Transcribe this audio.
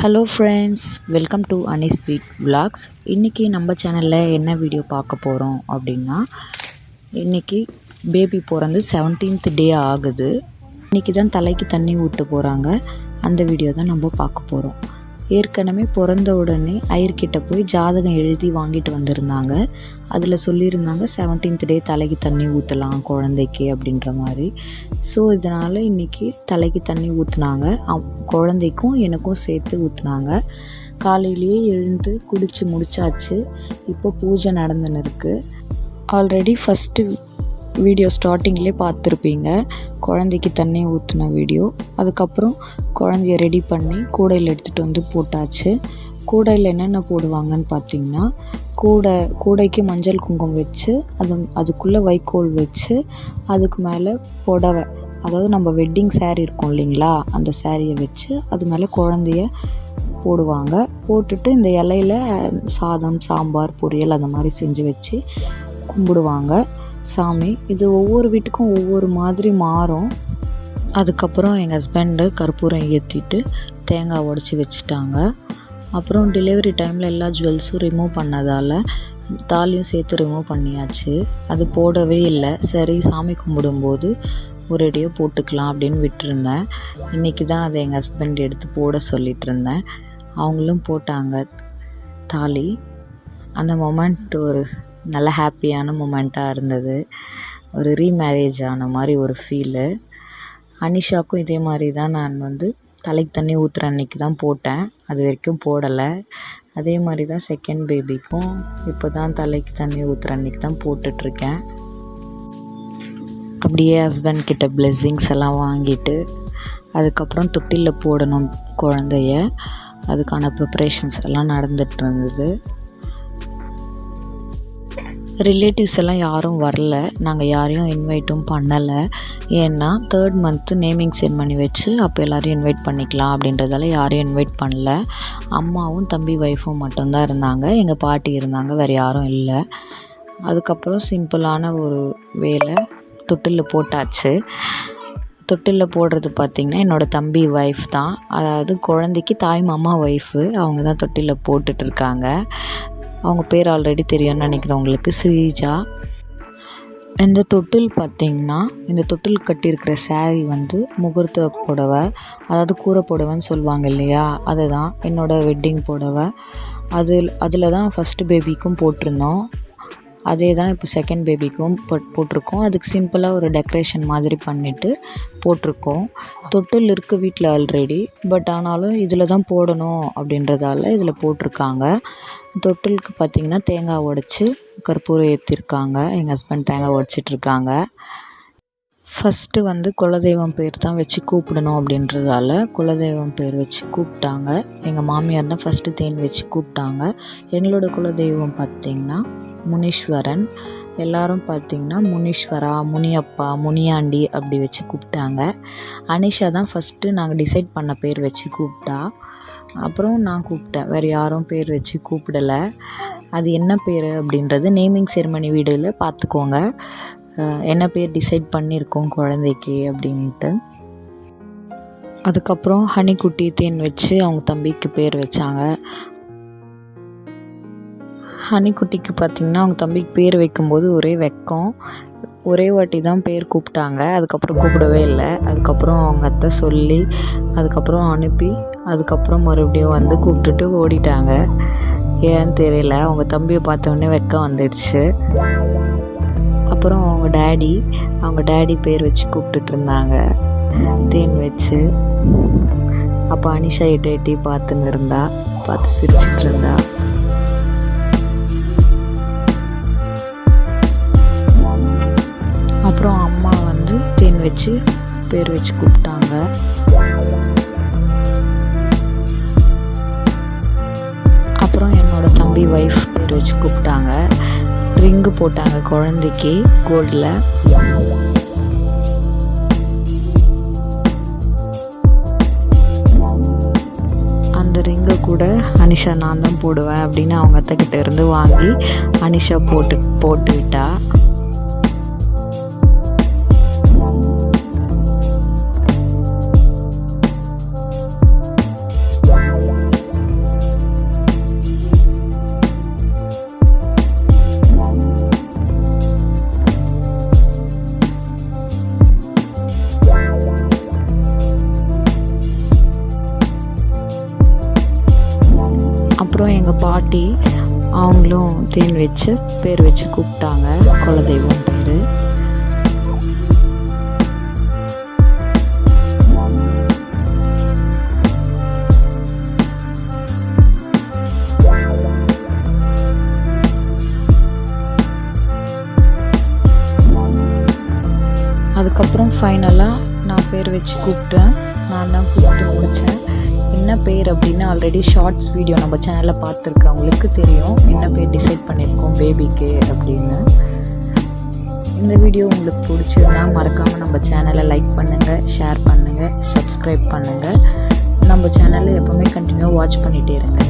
Hello friends welcome to Ani sweet vlogs. இன்றைக்கி நம்ம சேனலில் என்ன வீடியோ பார்க்க போகிறோம் அப்படின்னா இன்றைக்கி பேபி பிறந்து செவன்டீன்த் டே ஆகுது. இன்றைக்கி தான் தலைக்கு தண்ணி ஊற்ற போகிறாங்க அந்த வீடியோ தான் நம்ம பார்க்க போகிறோம் ஏற்கனவே பிறந்த உடனே ஐயர்கிட்ட போய் ஜாதகம் எழுதி வாங்கிட்டு வந்திருந்தாங்க. அதில் சொல்லியிருந்தாங்க செவன்டீன்த் டே தலைக்கு தண்ணி ஊற்றலாம் குழந்தைக்கு அப்படின்ற மாதிரி. ஸோ இதனால் இன்றைக்கி தலைக்கு தண்ணி ஊற்றுனாங்க குழந்தைக்கும் எனக்கும் சேர்த்து ஊற்றுனாங்க காலையிலேயே எழுந்து குடித்து முடிச்சாச்சு. இப்போ பூஜை நடந்துன்னு இருக்குது ஆல்ரெடி ஃபஸ்ட்டு வீடியோ ஸ்டார்டிங்லேயே பார்த்துருப்பீங்க. குழந்தைக்கு தண்ணி ஊற்றின வீடியோ. அதுக்கப்புறம் குழந்தைய ரெடி பண்ணி கூடையில் எடுத்துகிட்டு வந்து போட்டாச்சு. கூடையில் என்னென்ன போடுவாங்கன்னு பார்த்தீங்கன்னா கூடை கூடைக்கு மஞ்சள் குங்குமம் வச்சு அது அதுக்குள்ளே வைக்கோல் வச்சு அதுக்கு மேலே புடவை அதாவது நம்ம வெட்டிங் சேரீ இருக்கும் இல்லைங்களா அந்த சேரீயை வச்சு அது மேலே குழந்தைய போடுவாங்க. போட்டுட்டு இந்த இலையில சாதம் சாம்பார் பொரியல் அந்த மாதிரி செஞ்சு வச்சு கும்பிடுவாங்க. சாமி இது ஒவ்வொரு வீட்டுக்கும் ஒவ்வொரு மாதிரி மாறும். அதுக்கப்புறம் எங்கள் ஹஸ்பண்டு கற்பூரம் ஏற்றிட்டு தேங்காய் உடச்சி வச்சுட்டாங்க. அப்புறம் டெலிவரி டைமில் எல்லா ஜுவல்ஸும் ரிமூவ் பண்ணதால் தாலியும் சேர்த்து ரிமூவ் பண்ணியாச்சு. அது போடவே இல்லை. சரி சாமி கும்பிடும்போது ஒரேடியாக போட்டுக்கலாம் அப்படின்னு விட்டுருந்தேன். இன்றைக்கி தான் அதை எங்கள் ஹஸ்பண்ட் எடுத்து போட சொல்லிட்டு இருந்தேன். அவங்களும் போட்டாங்க தாலி. அந்த மொமெண்ட் ஒரு நல்ல ஹாப்பியான மொமெண்ட்டாக இருந்தது. ஒரு ரீமேரேஜ் ஆன மாதிரி ஒரு ஃபீலு அனிஷாக்கும் இதே மாதிரி தான் நான் வந்து தலைக்கு தண்ணி ஊற்றுற அன்றைக்கி தான் போட்டேன். அது வரைக்கும் போடலை. அதே மாதிரி தான் செகண்ட் பேபிக்கும் இப்போ தான் தலைக்கு தண்ணி ஊற்றுற அன்னைக்கு தான் போட்டுட்ருக்கேன். அப்படியே ஹஸ்பண்ட் கிட்ட பிளெஸ்ஸிங்ஸ் எல்லாம் வாங்கிட்டு அதுக்கப்புறம் தொட்டிலில் போடணும் குழந்தைய. அதுக்கான ப்ரிப்ரேஷன்ஸ் எல்லாம் நடந்துகிட்டு இருந்தது. ரிலேட்டிவ்ஸ் எல்லாம் யாரும் வரல. நாங்கள் யாரையும் இன்வைட்டும் பண்ணலை. ஏன்னா தேர்ட் மந்த்து நேமிங் செரிமனி வச்சு அப்போ எல்லோரையும் இன்வைட் பண்ணிக்கலாம் அப்படின்றதால யாரையும் இன்வைட் பண்ணல. அம்மாவும் தம்பி ஒய்ஃபும் மட்டும்தான் இருந்தாங்க. எங்கள் பாட்டி இருந்தாங்க வேறு யாரும் இல்லை. அதுக்கப்புறம் சிம்பிளான ஒரு வேலை தொட்டிலில் போட்டாச்சு. தொட்டிலில் போடுறது பார்த்திங்கன்னா என்னோடய தம்பி ஒய்ஃப் தான். அதாவது குழந்தைக்கு தாய் மாமா ஒய்ஃபு அவங்க தான் தொட்டிலில் போட்டுட்ருக்காங்க அவங்க பேர் ஆல்ரெடி தெரியும்னு நினைக்கிறவங்களுக்கு ஸ்ரீஜா. இந்த தொட்டில் பார்த்திங்கன்னா இந்த தொட்டில் கட்டியிருக்கிற சேரீ வந்து முகூர்த்த புடவை அதாவது கூரை புடவைன்னு சொல்லுவாங்க இல்லையா? அதுதான். என்னோடய வெட்டிங் புடவை. அதில் அதில் தான் ஃபஸ்ட்டு பேபிக்கும் போட்டிருந்தோம். அதே தான் இப்போ செகண்ட் பேபிக்கும் போட் போட்டிருக்கோம். அதுக்கு சிம்பிளாக ஒரு டெக்கரேஷன் மாதிரி பண்ணிவிட்டு போட்டிருக்கோம். தொட்டில் இருக்குது வீட்டில் ஆல்ரெடி பட் ஆனாலும் இதில் தான் போடணும் அப்படின்றதால இதில் போட்டிருக்காங்க. தொட்டிலுக்கு பார்த்திங்கன்னா தேங்காய் உடச்சி கற்பூரம் ஏற்றிருக்காங்க எங்கள் ஹஸ்பண்ட் தேங்காய் உடச்சிட்ருக்காங்க. ஃபஸ்ட்டு வந்து குலதெய்வம் பேர் தான் வச்சு கூப்பிடணும் அப்படின்றதால குலதெய்வம் பேர் வச்சு கூப்பிட்டாங்க. எங்கள் மாமியார் தான் ஃபஸ்ட்டு தேன் வச்சு கூப்பிட்டாங்க. எங்களோட குலதெய்வம் பார்த்திங்கன்னா முனீஸ்வரன். எல்லாரும் பார்த்திங்கன்னா முனீஸ்வரா முனியப்பா முனியாண்டி அப்படி வச்சு கூப்பிட்டாங்க. அனிஷா தான் ஃபஸ்ட்டு நாங்கள் டிசைட் பண்ண பேர் வச்சு கூப்பிட்டா. அப்புறம் நான் கூப்பிட்டேன். வேறு யாரும் பேர் வச்சு கூப்பிடலை. அது என்ன பேர் அப்படின்றது நேமிங் செரிமனி வீடியோவில் பார்த்துக்கோங்க என்ன பேர் டிசைட் பண்ணியிருக்கோம் குழந்தைக்கு அப்படின்ட்டு. அதுக்கப்புறம் ஹனிக்குட்டி தேன் வச்சு அவங்க தம்பிக்கு பேர் வச்சாங்க. ஹனிக்குட்டிக்கு பார்த்திங்கன்னா அவங்க தம்பிக்கு பேர் வைக்கும்போது ஒரே வெக்கம். ஒரே வாட்டி தான் பேர் கூப்பிட்டாங்க. அதுக்கப்புறம் கூப்பிடவே இல்லை. அதுக்கப்புறம் அவங்க அத்தை சொல்லி அதுக்கப்புறம் அனுப்பி அதுக்கப்புறம் மறுபடியும் வந்து கூப்பிட்டுட்டு ஓடிட்டாங்க. ஏன்னு தெரியல. அவங்க தம்பியை பார்த்த வெக்கம் வந்துடுச்சு. அப்புறம் அவங்க டேடி அவங்க டேடி பேர் வச்சு கூப்பிட்டுட்டு இருந்தாங்க. தேன் வச்சு. அப்போ அனிஷா எட்டி எட்டி பார்த்துன்னு இருந்தா பார்த்து சிரிச்சிட்டு இருந்தா. வச்சு பேர் வச்சு கூப்பிட்டாங்க அப்புறம் என்னோட தம்பி ஒய்ஃப் பேர் வச்சு கூப்பிட்டாங்க. ரிங்கு போட்டாங்க குழந்தைக்கு கோல்டில் அந்த ரிங்கை கூட அனிஷா நான் தான் போடுவேன் அப்படின்னு அவங்க அத்தைக்கிட்ட இருந்து வாங்கி அனிஷா போட்டு போட்டு விட்டா எங்கள் பாட்டி அவங்களும் தேன் வச்சு பேர் வச்சு கூப்பிட்டாங்க. குலதெய்வம் பேர். அதுக்கப்புறம் ஃபைனலாக நான் பேர் வச்சு கூப்பிட்டேன். நான் தான் கூப்பிட்டு முடித்தேன் என்ன பேர் அப்படின்னு ஆல்ரெடி ஷார்ட்ஸ் வீடியோ நம்ம சேனலில் பார்த்துருக்குறவங்களுக்கு தெரியும். என்ன பேர் டிசைட் பண்ணியிருக்கோம் பேபிக்கு அப்படின்னு. இந்த வீடியோ உங்களுக்கு பிடிச்சிருந்தா மறக்காமல் நம்ம சேனலை லைக் பண்ணுங்கள் ஷேர் பண்ணுங்கள் சப்ஸ்கிரைப் பண்ணுங்கள் நம்ம சேனலை எப்போவுமே கண்டினியூ வாட்ச் பண்ணிகிட்டே இருங்க.